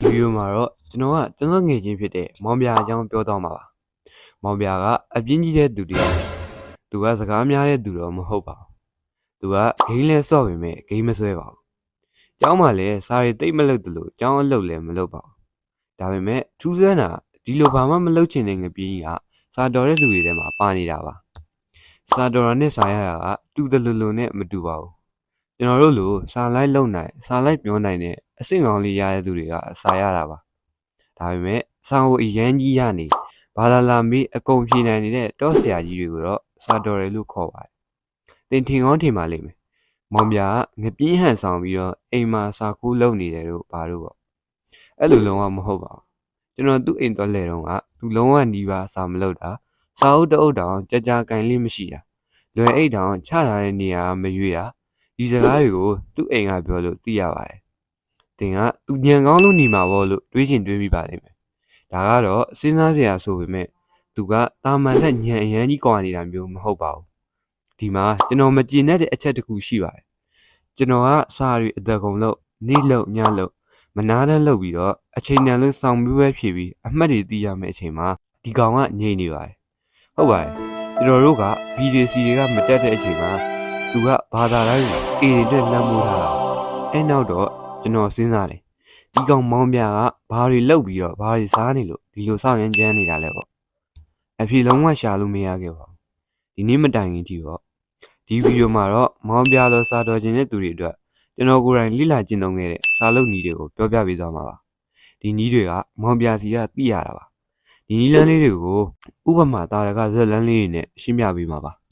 ဒီဗီဒီယိုမှာတော့ကျွန်တော်ကကျွန်တော်ငယ်ချင်းဖြစ်တဲ့မောင်ပြာအကြောင်းပြောတော့မှာပါမောင်ပြာကအပြင်းကြီးတဲ့သူတယောက်သူကစကားများတဲ့သူတော့မဟုတ်ပါဘူးသူကဂိမ်းလဲဆော့ပေမဲ့ဂိမ်းမဆွဲပါဘူးကျောင်းမှာလည်းစာရီတိတ်မလုပ်တယ်လို့ကျောင်းအလုပ်လည်းမလုပ်ပါဘူးဒါပေမဲ့ထူးဆန်းတာဒီလိုဘာမှမလုပ်ချင်တဲ့ငပြင်းကြီးကစာတော်တဲ့သူတွေထဲမှာပါနေတာပါစာတော်ရနဲ့စာရတာကတူတယ်လို့လို့နဲ့မတူပါဘူး ကျွန်တော်တို့လိုစာလိုက်လုံနိုင်စာလိုက်ပြောနိုင်တဲ့အဆင့်ကောင်းလေးရတဲ့သူတွေကစာရတာပါဒါပေမဲ့စာကိုအရန်ကြီးရနေဘာလာလာမေးအကုန်ဖြေနိုင်နေတဲ့တော့ဆရာကြီးတွေကိုတော့စာတော်တယ်လို့ခေါ်ပါတယ်တင်ထင်ကောင်းထင်ပါလိမ့်မယ်မောင်ပြာကငပြင်းဟန်ဆောင်ပြီးတော့အိမ်မှာစာကူးလုပ်နေတယ်လို့ဘာလို့ပေါ့အဲ့လိုလုံးဝမဟုတ်ပါဘူးကျွန်တော်သူ့အိမ်တော်လဲတော့ကသူလုံးဝနီးပါစာမလုပ်တာစာအုပ်တအုပ်တောင်ကြာကြာကန်လေးမရှိတာလွယ်အိတ်တောင်ချထားတဲ့နေရာမရွေးတာ ဒီစကားတွေကိုသူ့အိမ်ကပြောလို့သိရပါတယ်။တင်ကသူညံကောင်းလို့နေမှာပေါ့လို့တွေးချင်တွေးမိပါလိမ့်မယ်။ဒါကတော့စဉ်းစားစရာဆိုပေမဲ့သူကတာမန်နဲ့ညံအရန်ကြီးကွာနေတာမျိုးမဟုတ်ပါဘူး။ဒီမှာကျွန်တော်မကြည်နဲ့တဲ့အချက်တစ်ခုရှိပါတယ်။ကျွန်တော်ကစာရီအသက်ကုန်လို့နေ့လို့ညလို့မနာတမ်းလုပ်ပြီးတော့အချိန်တန်လို့စောင့်ပြီးပဲဖြည့်ပြီးအမှတ်တွေသိရမယ့်အချိန်မှာဒီကောင်ကငြိမ်နေပါတယ်။ဟုတ်ပါတယ်။ကျွန်တော်တို့က BJC တွေကမတက်တဲ့အချိန်မှာ သူကဘာသာတိုင်းကိုအေတွေနဲ့လမ်းမိုးထားတာ။အဲနောက်တော့ကျွန်တော်စဉ်းစားတယ်။ဒီကောင်မောင်ပြကဘာတွေလုပ်ပြီးတော့ဘာတွေစားနေလို့ဒီလိုစောင့်ရမ်းကြမ်းနေတာလဲပေါ့။အဖြေလုံးဝရှာလို့မရခဲ့ပါဘူး။ဒီနေ့မတိုင်ခင်ထိပေါ့။ဒီဗီဒီယိုမှာတော့မောင်ပြလိုစာတော်ခြင်းတဲ့သူတွေအတွက်ကျွန်တော်ကိုယ်တိုင်လိလာကျင့်သုံးခဲ့တဲ့စာလုပ်နည်းတွေကိုပြောပြပေးသွားမှာပါ။ဒီနည်းတွေကမောင်ပြစီကသိရတာပါ။ဒီနည်းလမ်းလေးတွေကိုဥပမာတာရကဇက်လန်းလေးတွေနဲ့ရှင်းပြပေးမှာပါ။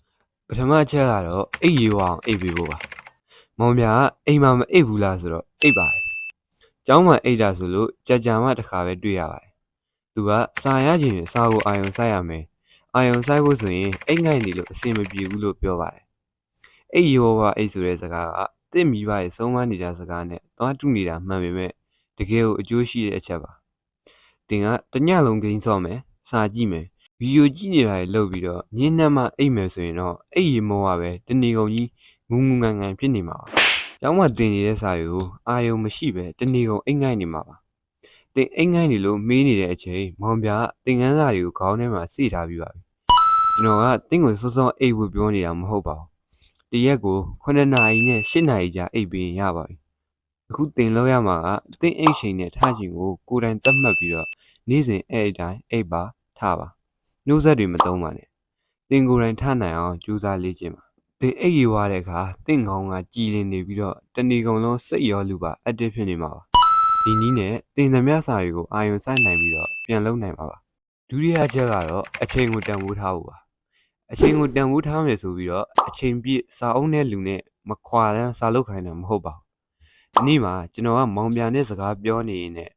ပထမအချက်ကတော့အိပ်ရေဝအောင်အိပ်ပေးဖို့ပါ။မောင်ပြကအိမ်မှာမအိပ်ဘူးလားဆိုတော့အိပ်ပါတယ်။ကျောင်းမှာအိပ်တာဆိုလို့ကြာကြာမှတစ်ခါပဲတွေ့ရပါတယ်။သူကစာရခြင်းစာကိုအာယုံစိုက်ရမယ်။အာယုံစိုက်ဖို့ဆိုရင်အိတ်ငိုက်နေလို့အဆင်မပြေဘူးလို့ပြောပါတယ်။အိပ်ရေဝဝအိပ်ဆိုတဲ့စကားကတင့်မိဘရဲ့ဆုံးမနေတဲ့စကားနဲ့သွားတူနေတာမှန်ပေမဲ့တကယ်ကိုအကျိုးရှိတဲ့အချက်ပါ။တင်ကတညလုံးဂိမ်းဆော့မယ်။စာကြည့်မယ်။ ဗီဒီယိုကြည့်နေတာတွေလုပ်ပြီးတော့ညင်းနှက်မှအိပ်မယ်ဆိုရင်တော့အိပ်ရေမောကပဲတဏီကုန်ကြီးငူငူငန်ငန်ဖြစ်နေမှာပါ။ကျောင်းမှာတင်နေတဲ့စာတွေကိုအာယုံမရှိပဲတဏီကုန်အိတ်ငိုက်နေမှာပါ။တင်အိတ်ငိုက်နေလို့မေးနေတဲ့အချိန်မောင်ပြကတင်ကန်းစာတွေကိုခေါင်းထဲမှာစိထားပြီးပါပြီ။ကျွန်တော်ကတင်းကိုစောစောအိတ်ဝပြောနေတာမဟုတ်ပါဘူး။တရက်ကို9နာရီနဲ့10နာရီကြာအိတ်ပြီးရပါပြီ။အခုတင်လို့ရမှာကတင်းအိတ်ချိန်နဲ့ထားချိန်ကိုကိုယ်တိုင်သတ်မှတ်ပြီးတော့နေ့စဉ်အဲ့အတိုင်းအိတ်ပါထားပါ။ နှုတ်ဆက်တွေမသုံးပါနဲ့။တင်ကိုယ်တိုင်ထားနိုင်အောင်ကြိုးစားလေ့ကျင့်ပါ။တင်အိတ်ရွာတဲ့အခါတင့်ကောင်းကကြည်လင်နေပြီးတော့တဏီကုံလုံးစိတ်ရောလူပါအက်တစ်ဖြစ်နေမှာပါ။ဒီနည်းနဲ့တင်သမျှစာတွေကိုအာယုံစိုက်နိုင်ပြီးတော့ပြန်လုံနိုင်မှာပါ။ဒုတိယချက်ကတော့အချိန်ကိုတန်ဖိုးထားဖို့ပါ။အချိန်ကိုတန်ဖိုးထားမယ်ဆိုပြီးတော့အချိန်ပြည့်စာအုပ်နဲ့လူနဲ့မခွာတန်းစာလုပ်ခိုင်းတာမဟုတ်ပါဘူး။ဒီနေ့မှာကျွန်တော်ကမောင်ပြန်တဲ့စကားပြောနေရင်လည်း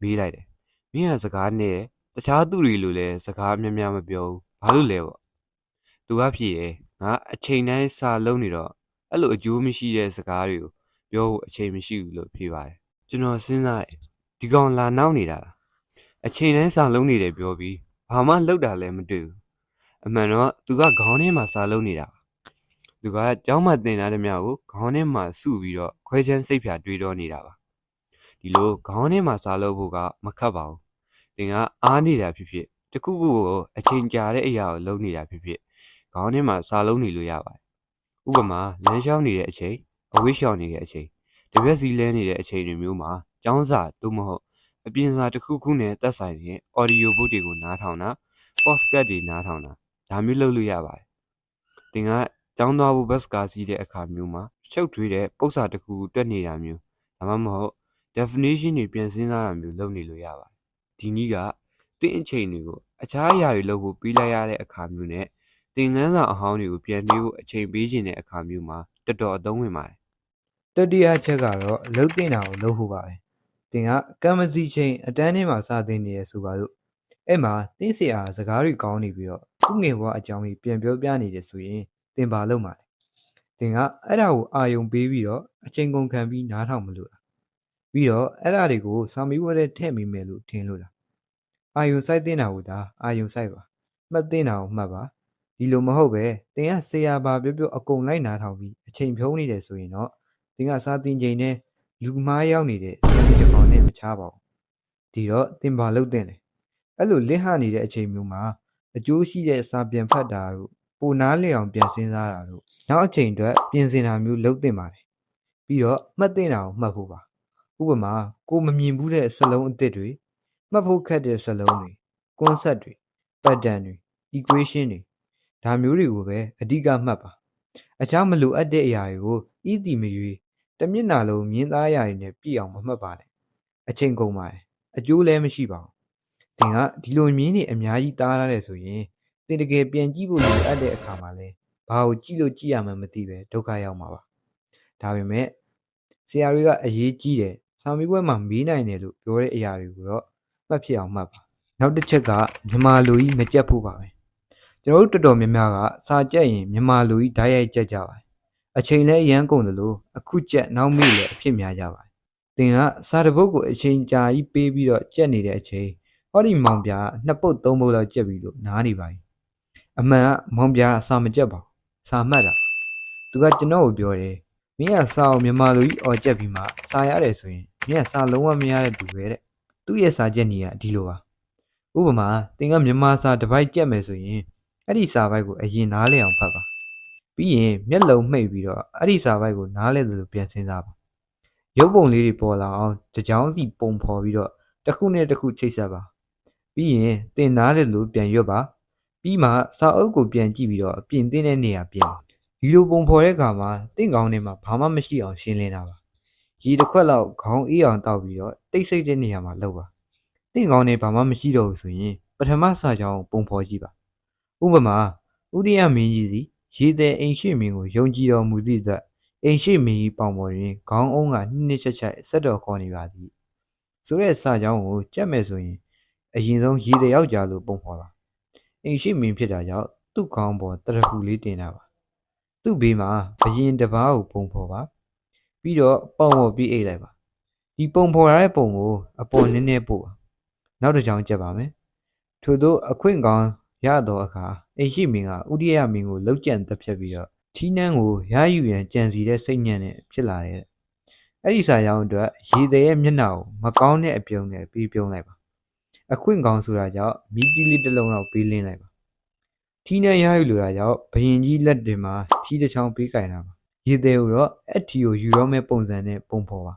မေးလိုက်တယ်။မင်းကစကားနဲ့ တခြားသူတွေလိုလဲစကားများများမပြောဘူး။ဘာလို့လဲပေါ့။သူကဖြေတယ်ငါအချိန်တိုင်းစာလုံးနေတော့အဲ့လိုအကျိုးမရှိတဲ့စကားတွေကိုပြောဖို့အချိန်မရှိဘူးလို့ဖြေပါတယ်ကျွန်တော်စဉ်းစားတယ်ဒီကောင်လာနောက်နေတာလားအချိန်တိုင်းစာလုံးနေတယ်ပြောပြီးဘာမှလောက်တာလည်းမတွေ့ဘူးအမှန်တော့သူကခေါင်းထဲမှာစာလုံးနေတာသူကကျောင်းမှာတင်လာတဲ့မြောက်ကိုခေါင်းထဲမှာစုပြီးတော့ခွဲချမ်းစိတ်ဖြာတွေးတော့နေတာပါဒီလိုခေါင်းထဲမှာစာလုံးဖို့ကမခတ်ပါဘူး တင်ကအားနေတာဖြစ်ဖြစ်တခုခုကိုအချိန်ကြာတဲ့အရာကိုလုံးနေတာဖြစ်ဖြစ်ခေါင်းထဲမှာစာလုံးနေလို့ရပါတယ်။ဥပမာလမ်းလျှောက်နေတဲ့အချိန်အဝေးလျှောက်နေတဲ့အချိန်တပြက်စီလဲနေတဲ့အချိန်တွေမျိုးမှာကျောင်းစာသို့မဟုတ်အပြင်စာတစ်ခုခုနဲ့သက်ဆိုင်တဲ့ audio book တွေကိုနားထောင်တာ podcast တွေနားထောင်တာဒါမျိုးလုပ်လို့ရပါတယ်။သင်ကကျောင်းသွားဖို့ဘတ်စကားစီးတဲ့အခါမျိုးမှာရှုပ်ထွေးတဲ့ပု္ပ္ပစာတစ်ခုတွက်နေတာမျိုးဒါမှမဟုတ် definition တွေပြန်စဉ်းစားတာမျိုးလုပ်နေလို့ရပါတယ်။ ဒီနည်းကသင်အချိန်တွေကိုအခြားအရာတွေလုပ်ဖို့ပြီးလိုက်ရတဲ့အခါမျိုးနဲ့သင်ခန်းစာအဟောင်းတွေကိုပြန်နှိုးဖို့အချိန်ပေးခြင်းတဲ့အခါမျိုးမှာတော်တော်အသုံးဝင်ပါတယ်တတိယချက်ကတော့လှုပ်တင်တာကိုလှုပ်ဖို့ပါပဲတင်ကကမ္မစီချိန်အတန်းထဲမှာစတင်နေရဆိုပါလို့အဲ့မှာတင်းစရာစကားတွေကောင်းနေပြီးတော့ခုငယ်ဘဝအကြောင်းကြီးပြန်ပြောပြနေတယ်ဆိုရင်တင်ပါလို့မှာလေတင်ကအဲ့ဒါကိုအာယုံပေးပြီးတော့အချိန်ကုန်ခံပြီးနားထောင်မလို့လား ပြီးတော့အဲ့ဒါတွေကိုစာမေးပွဲထဲထည့်မိမယ်လို့ထင်လို့လားအာယုံစိုက်တင်တာကိုဒါအာယုံစိုက်ပါမှတ်တင်တာကိုမှတ်ပါဒီလိုမဟုတ်ပဲတင်ကဆရာပါပြောပြောအကုန်လိုက်နားထောင်ပြီးအချိန်ဖြုံးနေတယ်ဆိုရင်တော့တင်ကစာတင်ချိန်နဲ့လူမားရောက်နေတဲ့စနေတစ်ကောင်နဲ့မချပါဘူးဒီတော့သင်ပါလို့တင်တယ်အဲ့လိုလစ်ဟနေတဲ့အချိန်မျိုးမှာအကျိုးရှိတဲ့စာပြန်ဖတ်တာတို့ပိုနားလည်အောင်ပြန်စဉ်းစားတာတို့နောက်အချိန်အတွက်ပြင်ဆင်တာမျိုးလုပ်တင်ပါတယ်ပြီးတော့မှတ်တင်တာကိုမှတ်ဖို့ပါ ဥပမာကိုမမြင်ဘူးတဲ့စလုံးအသစ်တွေမှတ်ဖို့ခက်တဲ့စလုံးတွေ concept တွေ pattern တွေ equation တွေဒါမျိုးတွေကိုပဲအဓိကမှတ်ပါအခြားမလိုအပ်တဲ့အရာတွေကိုဤတည်မရွေးတစ်မျက်နှာလုံးမြင်သားအရာတွေနဲ့ပြည့်အောင်မမှတ်ပါနဲ့အချိန်ကုန်ပါတယ်အကျိုးလည်းမရှိပါဘူးသင်ကဒီလိုမြင်နေအများကြီးတားရတယ်ဆိုရင်သင်တကယ်ပြန်ကြည့်ဖို့လိုအပ်တဲ့အခါမှာလဲဘာကိုကြည့်လို့ကြည့်ရမှန်းမသိပဲဒုက္ခရောက်မှာပါဒါပေမဲ့ဆရာတွေကအရေးကြီးတယ် စာမေးပွဲမှာမေးနိုင်တယ်လို့ပြောတဲ့အရာတွေကိုတော့မှတ်ဖြစ်အောင်မှတ်ပါနောက်တစ်ချက်ကမြန်မာလူကြီးမကြက်ဖို့ပါပဲကျွန်တော်တို့တော်တော်များများကစာကြက်ရင်မြန်မာလူကြီးဓာတ်ရိုက်ကြက်ကြပါတယ်အချိန်လည်းအရန်ကုန်တယ်လို့အခုကြက်နောက်မေ့လည်းအဖြစ်များကြပါတယ်သင်ကစာတစ်ပုဒ်ကိုအချိန်ကြာကြီးပေးပြီးတော့ကြက်နေတဲ့အချိန်ဟောဒီမောင်ပြားနှစ်ပုတ်သုံးပုတ်လောက်ကြက်ပြီလို့နားနေပါပြီအမှန်ကမောင်ပြားအစာမကြက်ပါဘူးစာမှတ်တာပါသူကကျွန်တော်ကိုပြောတယ်မင်းကစာအောင်မြန်မာလူကြီးအော်ကြက်ပြီးမှစာရတယ်ဆိုရင် မင်းကစာလုံးဝမရတဲ့သူပဲတဲ့သူ့ရဲ့စာကြက်နေရဒီလိုပါဥပမာသင်ကမြန်မာစာတစ်ပိုက်ကြက်မယ်ဆိုရင်အဲ့ဒီစာပိုက်ကိုအရင်နားလည်အောင်ဖတ်ပါပြီးရင်မျက်လုံးမှိတ်ပြီးတော့အဲ့ဒီစာပိုက်ကိုနားလည်သလိုပြန်စဉ်းစားပါရုပ်ပုံလေးတွေပေါ်လာအောင်တစ်ကြောင်းစီပုံဖော်ပြီးတော့တစ်ခုနဲ့တစ်ခုချိတ်ဆက်ပါပြီးရင်သင်နားလည်လို့ပြန်ရွတ်ပါပြီးမှစာအုပ်ကိုပြန်ကြည့်ပြီးတော့ပြင်သင့်တဲ့နေရာပြင်ပါဒီလိုပုံဖော်တဲ့အခါမှာတင့်ကောင်းထဲမှာဘာမှမရှိအောင်ရှင်းလင်းတာပါ ရေတစ်ခွက်လောက်ခေါင်းအေးအောင်တောက်ပြီးတော့တိတ်ဆိတ်တဲ့နေရာမှာလှုပ်ပါတင့်ကောင်းထဲဘာမှမရှိတော့ဘူးဆိုရင်ပထမစာကြောင်းပုံဖော်ကြည့်ပါဥပမာဥဒိယမင်းကြီးစီရေသည်အိမ်ရှိမင်းကိုယုံကြည်တော်မူသည့်အတွက်အိမ်ရှိမင်းကြီးပေါင်ပေါ်တွင်ခေါင်းအုံးကနှိမ့်ချက်ချက်ဆက်တော်ခေါ်နေပါသည်ဆိုတဲ့စာကြောင်းကိုကြက်မယ်ဆိုရင်အရင်ဆုံးရေသည်ယောက်ျားလို့ပုံဖော်ပါအိမ်ရှိမင်းဖြစ်တာကြောင့်သူ့ခေါင်းပေါ်တရဖူလေးတင်တာပါသူ့ဘေးမှာဘရင်တစ်ပါးကိုပုံဖော်ပါ ပြီးတော့ပုံပေါ်ပြီးအိတ်လိုက်ပါဒီပုံဖော်ရတဲ့ပုံကိုအပေါ်နည်းနည်းပို့ပါနောက်တစ်ချောင်းကြက်ပါမယ်ထို့သောအခွင့်ကောင်းရတော့အခါအိမ်ရှိမင်းကဥဒိယမင်းကိုလှုပ်ကြံတက်ဖြတ်ပြီးတော့ထီးနှန်းကိုရယူရန်ကြံစီတဲ့စိတ်ညံ့နဲ့ဖြစ်လာတဲ့အဲ့ဒီစာရောင်းအတွက်ရေသည်ရဲ့မျက်နှာကိုမကောင်းတဲ့အပြုံးနဲ့ပြီးပြုံးလိုက်ပါအခွင့်ကောင်းဆိုတာကြောင့်မီတီလေးတစ်လုံးလောက်ပေးလင်းလိုက်ပါထီးနဲ့ရယူလိုတာကြောင့်ဘရင်ကြီးလက်တွေမှာထီးတစ်ချောင်းပေးကင်တာပါ ရေသေးကိုတော့အထီကိုယူတော့မဲ့ပုံစံနဲ့ပုံဖော်ပါ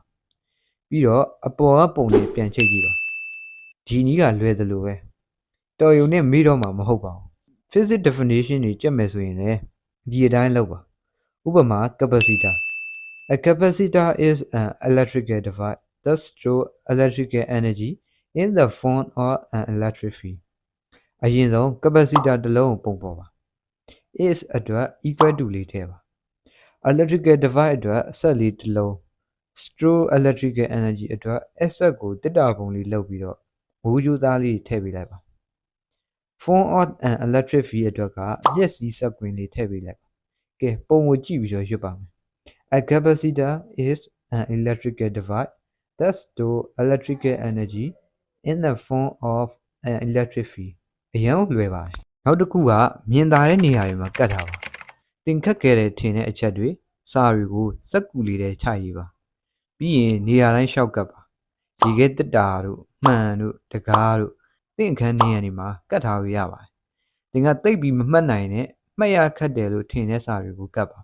ပြီးတော့အပေါ်ကပုံလေးပြန်ချိတ်ကြည့်ပါဒီနီးကလွယ်သလိုပဲတော်ယုံနဲ့မေးတော့မှာမဟုတ်ပါဘူး physics definition တွေကြက်မယ်ဆိုရင်လည်းဒီအတိုင်းလုပ်ပါဥပမာ capacitor a capacitor is an electrical device that store electrical energy in the form of an electric field အရင်ဆုံး capacitor တစ်လုံးကိုပုံပေါ်ပါ is အတွက် equal to လေးထည့်ပါ electrical device အတွက်ဆက်လေးတစ်လုံး store electrical energy အတွက် asset ကိုတစ်တာပုံလေးလုပ်ပြီးတော့မိုးကြိုးသားလေးထည့်ပေးလိုက်ပါ form of an electric field အတွက်ကမျက်စိစက်ကွင်းလေးထည့်ပေးလိုက်ပါကဲပုံကိုကြည့်ပြီးတော့ရွတ်ပါမယ် a capacitor is an electrical device that store electrical energy in the form of an electric field အရင်လွယ်ပါတယ်နောက်တစ်ခုကမြင်သာတဲ့နေရာတွေမှာကတ်ထားပါ တင်ခတ်ခဲ့တဲ့ထင်တဲ့အချက်တွေစာတွေကိုစက်ကူလေးထဲချရေးပါပြီးရင်နေရာတိုင်းရှောက်ကတ်ပါရေခဲတက်တာတို့မှန်တို့တကားတို့တင့်ခန်းနေရာတွေမှာကတ်ထားလို့ရပါတယ်တင်ကတိတ်ပြီးမမှတ်နိုင်နဲ့မှတ်ရခတ်တယ်လို့ထင်တဲ့စာတွေကိုကတ်ပါ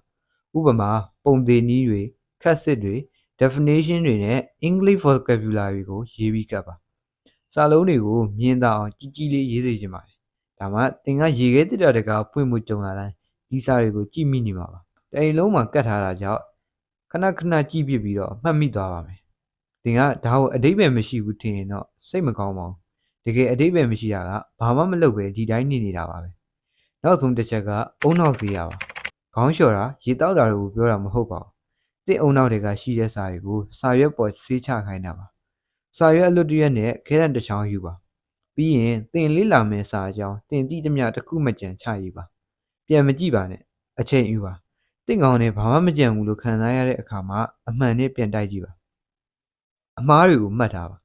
ဥပမာပုံသေးနည်းတွေခက်စစ်တွေ definition တွေနဲ့ English vocabulary ကိုရေးပြီးကတ်ပါစာလုံးတွေကိုမြင်သာအောင်ကြီးကြီးလေးရေးစေချင်ပါတယ်ဒါမှသင်ကရေခဲတစ်တာတကာဖွင့်မှုကြုံလာတိုင်း ဒီစာတွေကိုကြည့်မိနေမှာပါတအိမ်လုံးမှာကတ်ထားတာကြောင့်ခဏခဏကြည့်ပြပြီးတော့မှတ်မိသွားပါမယ်သင်ကဒါကိုအတိတ်ပဲမရှိဘူးထင်ရင်တော့စိတ်မကောင်းပါဘူးတကယ်အတိတ်ပဲမရှိတာကဘာမှမလုပ်ပဲဒီတိုင်းနေနေတာပါပဲနောက်ဆုံးတစ်ချက်ကအုံနောက်စေးရပါခေါင်းလျှော်တာရေတောက်တာတွေကိုပြောတာမဟုတ်ပါဘူးတင့်အုံနောက်တွေကရှိတဲ့စာတွေကိုစာရွက်ပေါ်ဆေးချခိုင်းတာပါစာရွက်အလွတ်တရက်နဲ့ခဲရန်တစ်ချောင်းယူပါပြီးရင်တင်လေးလာမယ့်စာအကြောင်းတင်တိတမျှတစ်ခုမကြံချရေးပါ ပြန်မကြည့်ပါနဲ့အချိန်ယူပါတင့်ကောင်းနဲ့ဘာမှမကြံဘူးလို့ခံစားရတဲ့အခါမှာအမှန်နဲ့ပြန်တိုက်ကြည့်ပါအမားတွေကိုမှတ်ထားပါ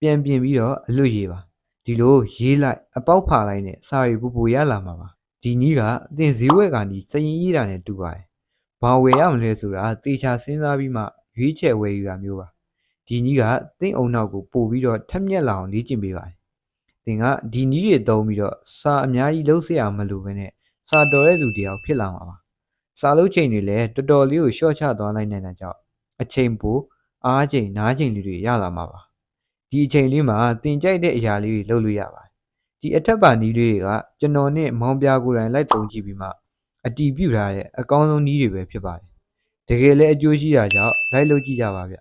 ပြန်ပြင်ပြီးတော့အလွတ်ရေးပါဒီလိုရေးလိုက်အပေါက်ဖာလိုက်နဲ့စာရီပူပူရလာမှာပါဒီနည်းကအတင်ဈေးဝယ်ကနေစရင်ရေးတာနဲ့တူပါတယ်ဘာဝယ်ရမလဲဆိုတာတေချာစဉ်းစားပြီးမှရွေးချယ်ဝယ်ယူတာမျိုးပါဒီနည်းကသင်အုံနောက်ကိုပို့ပြီးတော့ထက်မြက်လာအောင်လေ့ကျင့်ပေးပါတယ်သင်ကဒီနည်းတွေသုံးပြီးတော့စာအများကြီးလုံးစရာမလိုဘဲနဲ့ စာတော်တဲ့လူတစ်ယောက်ဖြစ်လာမှာပါစာလုံးချိန်တွေလည်းတော်တော်လေးကိုရှော့ချသွားလိုက်နိုင်တဲ့ကြောင့်အချိန်ပိုအားချိန်နားချိန်လေးတွေရလာမှာပါဒီအချိန်လေးမှာသင်ကြိုက်တဲ့အရာလေးတွေလုပ်လို့ရပါတယ်ဒီအထက်ပါနည်းလေးတွေကကျွန်တော်နဲ့မောင်ပြကိုယ်တိုင်လိုက်သုံးကြည့်ပြီးမှအတီးပြုတ်ထားတဲ့အကောင်းဆုံးနည်းတွေပဲဖြစ်ပါတယ်တကယ်လည်းအကျိုးရှိတာကြောင့်လိုက်လုပ်ကြည့်ကြပါဗျ